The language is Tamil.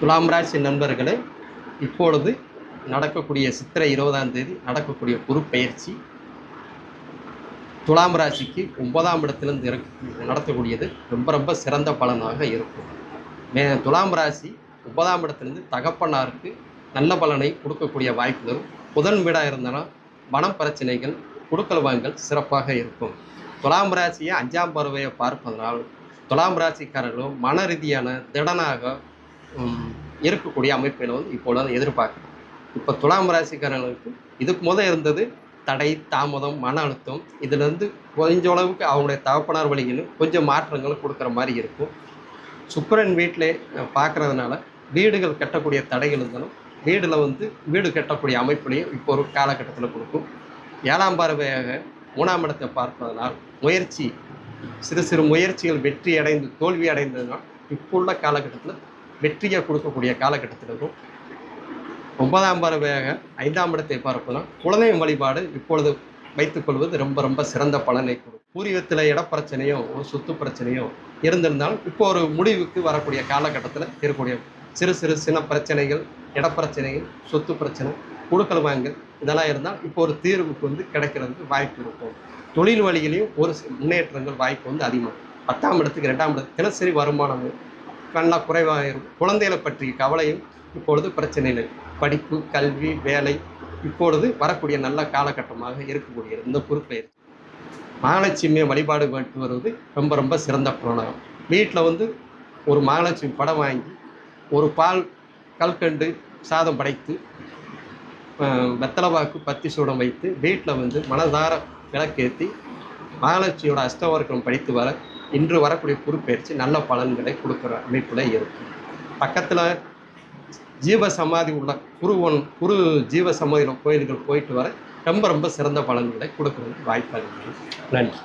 துலாம் ராசி நண்பர்களே இப்பொழுது நடக்கக்கூடிய சித்திரை இருபதாம் தேதி நடக்கக்கூடிய குரு பெயர்ச்சி துலாம் ராசிக்கு ஒன்பதாம் இடத்திலிருந்து இறக்க நடத்தக்கூடியது ரொம்ப ரொம்ப சிறந்த பலனாக இருக்கும். மே துலாம் ராசி ஒன்பதாம் இடத்திலிருந்து தகப்பனாருக்கு நல்ல பலனை கொடுக்கக்கூடிய வாய்ப்புகள் புதன் வீடாக இருந்தாலும் பணம் பிரச்சனைகள் கொடுக்கல் வாங்கல் சிறப்பாக இருக்கும். துலாம் ராசியை அஞ்சாம் பருவையை பார்ப்பதனால் துலாம் ராசிக்காரர்களும் மன ரீதியான திடனாக இருக்கக்கூடிய அமைப்பில் வந்து இப்பொழுது எதிர்பார்க்கலாம் இப்போ துலாம் ராசிக்காரர்களுக்கு இதுக்கு முதல் இருந்தது தடை தாமதம் மன அழுத்தம். இதுலேருந்து கொஞ்சம் அளவுக்கு அவங்களுடைய தகப்பனார் வழிகளும் கொஞ்சம் மாற்றங்கள் கொடுக்குற மாதிரி இருக்கும். சுக்கரன் வீட்டிலே பார்க்கறதுனால வீடுகள் கட்டக்கூடிய தடைகள் இருந்தாலும் வீடில் வந்து வீடு கட்டக்கூடிய அமைப்புலையும் இப்போ ஒரு காலகட்டத்தில் கொடுக்கும். ஏழாம் பார்வையாக மூணாம் இடத்தை பார்ப்பதனால் முயற்சி சிறு சிறு முயற்சிகள் வெற்றி அடைந்து தோல்வி அடைந்ததுனால் இப்போ உள்ள காலகட்டத்தில் வெற்றியை கொடுக்கக்கூடிய காலகட்டத்தில் இருக்கும். ஒன்பதாம் பறவையாக ஐந்தாம் இடத்தை பார்ப்பதால் குலதெய்வம் வழிபாடு இப்பொழுது வைத்துக்கொள்வது ரொம்ப ரொம்ப சிறந்த பலனை கொடுக்கும். பூர்வீகத்தில் இடப்பிரச்சனையோ ஒரு சொத்து பிரச்சனையோ இருந்திருந்தாலும் இப்போ ஒரு முடிவுக்கு வரக்கூடிய காலகட்டத்தில் இருக்கக்கூடிய சிறு சிறு சின்ன பிரச்சனைகள் இடப்பிரச்சனைகள் சொத்து பிரச்சனை குடுக்கல் வாங்கல் இதெல்லாம் இருந்தால் இப்போ ஒரு தீர்வுக்கு வந்து கிடைக்கிறதுக்கு வாய்ப்பு இருக்கும். தொழில் வழியிலையும் ஒரு முன்னேற்றங்கள் வாய்ப்பு வந்து அதிகமாக பத்தாம் இடத்துக்கு ரெண்டாம் இடத்துக்கு தினசரி வருமானம் நல்லா குறைவாக இருக்கும் குழந்தைகளை பற்றிய கவலையும் இப்பொழுது பிரச்சனை இல்லை படிப்பு கல்வி வேலை இப்பொழுது வரக்கூடிய நல்ல காலகட்டமாக இருக்கக்கூடியது இந்த பொறுப்பெயர்ச்சி மகாலட்சுமியை வழிபாடு பண்ணிட்டு வருவது ரொம்ப ரொம்ப சிறந்த பலனாகும் வீட்டில் வந்து ஒரு மகாலட்சுமி படம் வாங்கி ஒரு பால் கல்கண்டு சாதம் படைத்து வெத்தலைவாக்கு பத்தி சூடம் வைத்து வீட்டில் வந்து மனதார விளக்கேற்றி மகாலட்சுமியோட அஷ்டவர்க்கம் படித்து வர இன்று வரக்கூடிய பொறுப்பெயர்ச்சி நல்ல பலன்களை கொடுக்குற அமைப்பில் இருக்கும் பக்கத்தில் ஜீவ சமாதி உள்ள குருவன் குரு ஜீவசமாதியில் கோயில்கள் போயிட்டு வர ரொம்ப ரொம்ப சிறந்த பலன்களை கொடுக்கறதுக்கு வாய்ப்பு நன்றி.